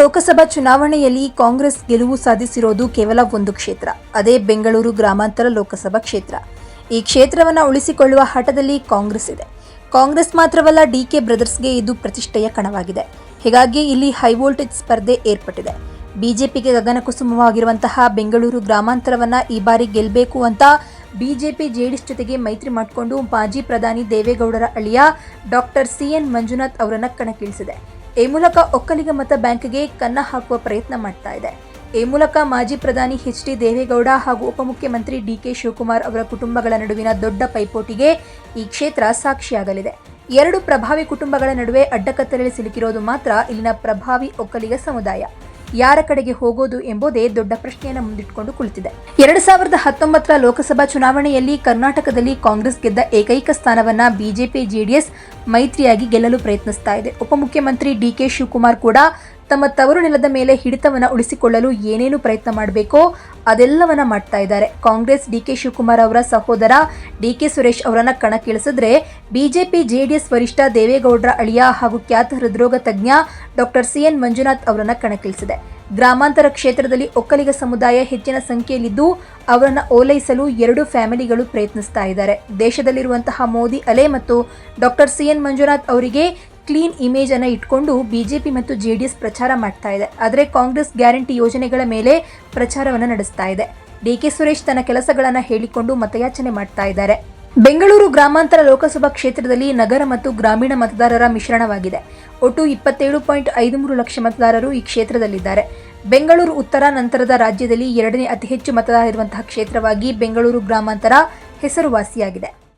ಲೋಕಸಭಾ ಚುನಾವಣೆಯಲ್ಲಿ ಕಾಂಗ್ರೆಸ್ ಗೆಲುವು ಸಾಧಿಸಿರೋದು ಕೇವಲ ಒಂದು ಕ್ಷೇತ್ರ, ಅದೇ ಬೆಂಗಳೂರು ಗ್ರಾಮಾಂತರ ಲೋಕಸಭಾ ಕ್ಷೇತ್ರ. ಈ ಕ್ಷೇತ್ರವನ್ನು ಉಳಿಸಿಕೊಳ್ಳುವ ಹಠದಲ್ಲಿ ಕಾಂಗ್ರೆಸ್ ಇದೆ. ಕಾಂಗ್ರೆಸ್ ಮಾತ್ರವಲ್ಲ, ಡಿಕೆ ಬ್ರದರ್ಸ್ಗೆ ಇದು ಪ್ರತಿಷ್ಠೆಯ ಕಣವಾಗಿದೆ. ಹೀಗಾಗಿ ಇಲ್ಲಿ ಹೈವೋಲ್ಟೇಜ್ ಸ್ಪರ್ಧೆ ಏರ್ಪಟ್ಟಿದೆ. ಬಿಜೆಪಿಗೆ ಗಗನಕುಸುಮವಾಗಿರುವಂತಹ ಬೆಂಗಳೂರು ಗ್ರಾಮಾಂತರವನ್ನ ಈ ಬಾರಿ ಗೆಲ್ಲಬೇಕು ಅಂತ ಬಿಜೆಪಿ ಜೆಡಿಎಸ್ ಜೊತೆಗೆ ಮೈತ್ರಿ ಮಾಡಿಕೊಂಡು ಮಾಜಿ ಪ್ರಧಾನಿ ದೇವೇಗೌಡರ ಅಳಿಯ ಡಾಕ್ಟರ್ ಸಿಎನ್ ಮಂಜುನಾಥ್ ಅವರನ್ನು ಕಣಕ್ಕಿಳಿಸಿದೆ. ಈ ಮೂಲಕ ಒಕ್ಕಲಿಗ ಮತ ಬ್ಯಾಂಕ್ಗೆ ಕನ್ನ ಹಾಕುವ ಪ್ರಯತ್ನ ಮಾಡ್ತಾ ಇದೆ. ಈ ಮೂಲಕ ಮಾಜಿ ಪ್ರಧಾನಿ ಎಚ್ ಡಿ ದೇವೇಗೌಡ ಹಾಗೂ ಉಪಮುಖ್ಯಮಂತ್ರಿ ಡಿಕೆ ಶಿವಕುಮಾರ್ ಅವರ ಕುಟುಂಬಗಳ ನಡುವಿನ ದೊಡ್ಡ ಪೈಪೋಟಿಗೆ ಈ ಕ್ಷೇತ್ರ ಸಾಕ್ಷಿಯಾಗಲಿದೆ. ಎರಡು ಪ್ರಭಾವಿ ಕುಟುಂಬಗಳ ನಡುವೆ ಅಡ್ಡಕತ್ತಲಲ್ಲಿ ಸಿಲುಕಿರೋದು ಮಾತ್ರ ಇಲ್ಲಿನ ಪ್ರಭಾವಿ ಒಕ್ಕಲಿಗ ಸಮುದಾಯ. ಯಾರ ಕಡೆಗೆ ಹೋಗೋದು ಎಂಬುದೇ ದೊಡ್ಡ ಪ್ರಶ್ನೆಯನ್ನು ಮುಂದಿಟ್ಟುಕೊಂಡು ಕುಳಿತಿದೆ. ಎರಡು ಸಾವಿರದ ಹತ್ತೊಂಬತ್ತರ ಲೋಕಸಭಾ ಚುನಾವಣೆಯಲ್ಲಿ ಕರ್ನಾಟಕದಲ್ಲಿ ಕಾಂಗ್ರೆಸ್ ಗೆದ್ದ ಏಕೈಕ ಸ್ಥಾನವನ್ನ ಬಿಜೆಪಿ, ಜೆಡಿಎಸ್ ಮೈತ್ರಿಯಾಗಿ ಗೆಲ್ಲಲು ಪ್ರಯತ್ನಿಸ್ತಾ ಇದೆ. ಉಪಮುಖ್ಯಮಂತ್ರಿ ಡಿಕೆ ಶಿವಕುಮಾರ್ ಕೂಡ ತಮ್ಮ ತವರು ನೆಲದ ಮೇಲೆ ಹಿಡಿತವನ್ನ ಉಳಿಸಿಕೊಳ್ಳಲು ಏನೇನು ಪ್ರಯತ್ನ ಮಾಡಬೇಕೋ ಅದೆಲ್ಲವನ್ನ ಮಾಡ್ತಾ ಇದ್ದಾರೆ. ಕಾಂಗ್ರೆಸ್ ಡಿಕೆ ಶಿವಕುಮಾರ್ ಅವರ ಸಹೋದರ ಡಿಕೆ ಸುರೇಶ್ ಅವರನ್ನ ಕಣಕ್ಕಿಳಿಸಿದ್ರೆ ಬಿಜೆಪಿ, ಜೆಡಿಎಸ್ ವರಿಷ್ಠ ದೇವೇಗೌಡರ ಅಳಿಯ ಹಾಗೂ ಖ್ಯಾತ ಹೃದ್ರೋಗ ತಜ್ಞ ಡಾಕ್ಟರ್ ಸಿಎನ್ ಮಂಜುನಾಥ್ ಅವರನ್ನ ಕಣಕ್ಕಿಳಿಸಿದೆ. ಗ್ರಾಮಾಂತರ ಕ್ಷೇತ್ರದಲ್ಲಿ ಒಕ್ಕಲಿಗ ಸಮುದಾಯ ಹೆಚ್ಚಿನ ಸಂಖ್ಯೆಯಲ್ಲಿದ್ದು ಅವರನ್ನು ಓಲೈಸಲು ಎರಡು ಫ್ಯಾಮಿಲಿಗಳು ಪ್ರಯತ್ನಿಸ್ತಾ ಇದ್ದಾರೆ. ದೇಶದಲ್ಲಿರುವಂತಹ ಮೋದಿ, ಅಲೆ ಮತ್ತು ಡಾಕ್ಟರ್ ಸಿಎನ್ ಮಂಜುನಾಥ್ ಅವರಿಗೆ ಕ್ಲೀನ್ ಇಮೇಜ್ ಅನ್ನು ಇಟ್ಕೊಂಡು ಬಿಜೆಪಿ ಮತ್ತು ಜೆಡಿಎಸ್ ಪ್ರಚಾರ ಮಾಡ್ತಾ ಇದೆ. ಆದರೆ ಕಾಂಗ್ರೆಸ್ ಗ್ಯಾರಂಟಿ ಯೋಜನೆಗಳ ಮೇಲೆ ಪ್ರಚಾರವನ್ನು ನಡೆಸ್ತಾ ಇದೆ. ಡಿ ಕೆ ಸುರೇಶ್ ತನ್ನ ಕೆಲಸಗಳನ್ನು ಹೇಳಿಕೊಂಡು ಮತಯಾಚನೆ ಮಾಡ್ತಾ ಇದ್ದಾರೆ. ಬೆಂಗಳೂರು ಗ್ರಾಮಾಂತರ ಲೋಕಸಭಾ ಕ್ಷೇತ್ರದಲ್ಲಿ ನಗರ ಮತ್ತು ಗ್ರಾಮೀಣ ಮತದಾರರ ಮಿಶ್ರಣವಾಗಿದೆ. ಒಟ್ಟು ಇಪ್ಪತ್ತೇಳು ಪಾಯಿಂಟ್ ಐದು ಮೂರು ಲಕ್ಷ ಮತದಾರರು ಈ ಕ್ಷೇತ್ರದಲ್ಲಿದ್ದಾರೆ. ಬೆಂಗಳೂರು ಉತ್ತರ ನಂತರದ ರಾಜ್ಯದಲ್ಲಿ ಎರಡನೇ ಅತಿ ಹೆಚ್ಚು ಮತದಾರ ಇರುವಂತಹ ಕ್ಷೇತ್ರವಾಗಿ ಬೆಂಗಳೂರು ಗ್ರಾಮಾಂತರ ಹೆಸರುವಾಸಿಯಾಗಿದೆ.